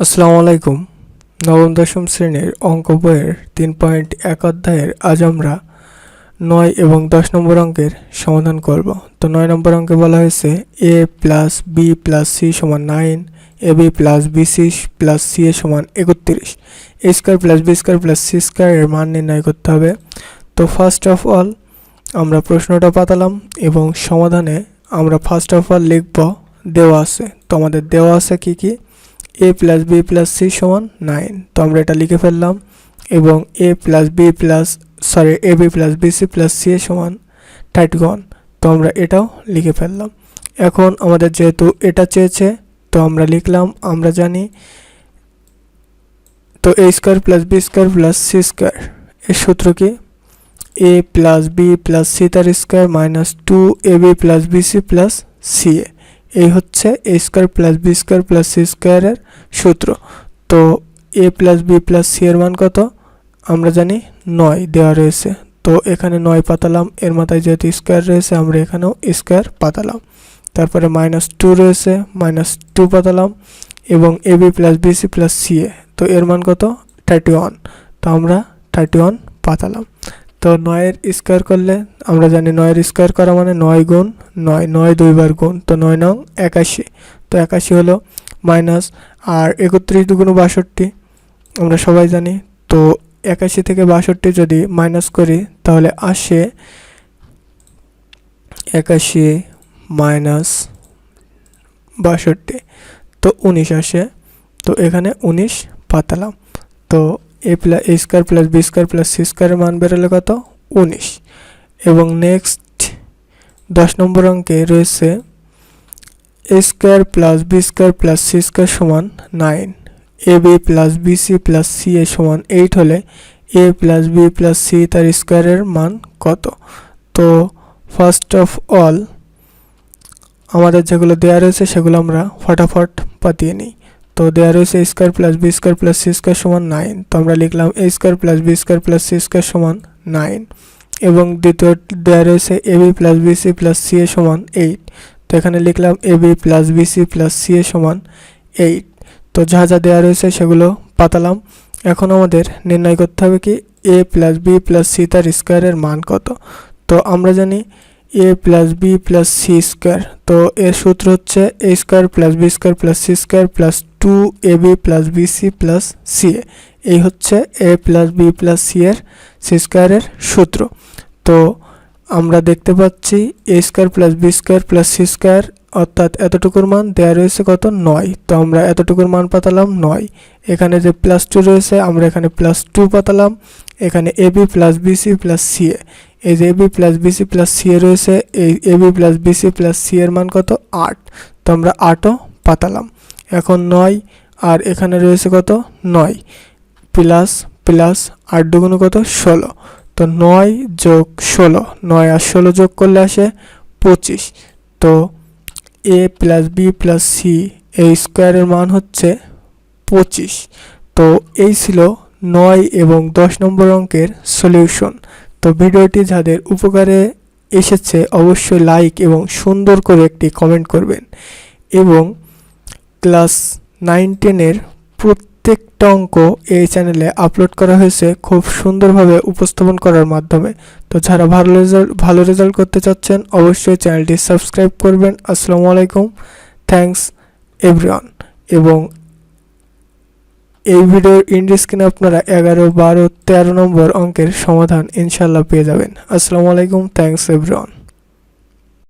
আসসালামু আলাইকুম। নবম, দশম শ্রেণির অঙ্ক বইয়ের তিন পয়েন্ট এক অধ্যায়ের আজ আমরা নয় এবং দশ নম্বর অঙ্কের সমাধান করব। তো নয় নম্বর অঙ্কে বলা হয়েছে, A plus B plus C সমান nine, A B plus B C plus C A সমান একত্রিশ। A square plus B square plus C স্কোয়ারের মান নির্ণয় করতে হবে। তো ফার্স্ট অফ অল আমরা প্রশ্নটা পাতালাম এবং সমাধানে আমরা ফার্স্ট অফ অল লিখব দেওয়া আছে। তো আমাদের দেওয়া আছে কী কি? A plus B plus C সমান নাইন তো আমরা এটা লিখে ফেললাম এবং A plus B plus sorry A B plus B C plus C A সমান থার্টি ওয়ান তো আমরা এটাও লিখে ফেললাম। এখন আমাদের যেহেতু এটা চেয়েছে, তো আমরা লিখলাম, আমরা জানি তো A square plus B square plus C square এর সূত্র কি? A plus B plus C তার square minus two A B plus B C plus C A. এই হচ্ছে A square plus B square plus C স্কোয়ারের সূত্র। তো A plus B plus C এর মান কত? আমরা জানি নয় দেওয়া রয়েছে। তো এখানে নয় পাতালাম, এর মাথায় যেহেতু স্কোয়ার রয়েছে, আমরা এখানেও স্কোয়ার পাতালাম। তারপরে মাইনাস টু রয়েছে মাইনাস টু পাতালাম এবং A B plus B C plus C A. তো এর মান কত? থার্টি ওয়ান তো আমরা থার্টি ওয়ান পাতালাম। তো নয়ের স্কোয়ার করলে আমরা জানি নয়ের স্কোয়ার করা মানে নয় গুণ, নয় নয় দুইবার গুণ, তো নয় নং একাশি। তো একাশি হলো মাইনাস আর একত্রিশ দুগুণ বাষট্টি, আমরা সবাই জানি। তো একাশি থেকে বাষট্টি যদি মাইনাস করি, তাহলে আসে একাশি মাইনাস বাষট্টি। তো উনিশ আসে। তো এখানে উনিশ পাতালাম। তো A plus A square plus B square plus C স্কোয়ারের মান বেরোলে কত? উনিশ। এবং নেক্সট দশ নম্বর অঙ্কে রয়েছে A square plus B square plus C square সমান nine A B plus B C plus C A সমান এইট হলে A plus B plus C তার স্কোয়ারের মান কত? তো ফার্স্ট অফ অল আমাদের যেগুলো দেওয়া রয়েছে সেগুলো আমরা ফটাফট পাতিয়ে নিই। তো দেওয়া রয়েছে square plus B square plus C square সমান নাইন তো আমরা লিখলাম A square plus B square plus C square সমান নাইন এবং দ্বিতীয় দেওয়া রয়েছে A B plus B C plus C A সমান এইট তো এখানে লিখলাম A B plus B C plus C A সমান এইট তো যা যা দেওয়া রয়েছে সেগুলো পাতালাম, এখন আমাদের নির্ণয় করতে হবে কি A plus B plus C তার স্কোয়ারের মান কত, তো আমরা জানি A plus B plus C square তো এর সূত্র হচ্ছে A square plus B square plus C square plus two A B plus B C plus C এই হচ্ছে A plus B plus C এর সি স্কোয়ারের সূত্র। তো আমরা দেখতে পাচ্ছি A square plus B square plus C square অর্থাৎ এতটুকুর মান দেওয়া রয়েছে কত? নয়। তো আমরা এতটুকুর মান পাতালাম নয়। এখানে যে প্লাস টু রয়েছে, আমরা এখানে প্লাস টু পাতালাম। এখানে A B plus B C plus C A এই যে A B plus B C plus C A রয়েছে, এই A B plus B C plus C এর মান কত? আট। তো আমরা আটও পাতালাম। এখন নয়, আর এখানে রয়েছে কত? নয়। প্লাস প্লাস আট দুগুণ কত? ষোলো। তো নয় যোগ ষোলো, নয় আর ষোলো যোগ করলে আসে পঁচিশ। তো A plus B plus C এই স্কোয়ারের মান হচ্ছে পঁচিশ। তো এই ছিল নয় এবং দশ নম্বর অঙ্কের সলিউশন তো ভিডিওটি যাদের উপকারে এসেছে অবশ্যই লাইক এবং সুন্দর করে একটি কমেন্ট করবেন। এবং ক্লাস নাইন টেনের প্রত্যেকটা অঙ্ক এই চ্যানেলে আপলোড করা হয়েছে, খুব সুন্দরভাবে উপস্থাপন করার মাধ্যমে। তো যারা ভালো রেজাল্ট ভালো রেজাল্ট করতে চাচ্ছেন, অবশ্যই চ্যানেলটি সাবস্ক্রাইব করবেন। আসসালামু আলাইকুম। থ্যাঙ্কস এভরিওয়ান এবং এই ভিডিওর ইন্ড স্ক্রিনে আপনারা এগারো, বারো, তেরো নম্বর অঙ্কের সমাধান ইনশাল্লাহ পেয়ে যাবেন। আসসালামু আলাইকুম থ্যাংকস এভরিওয়ান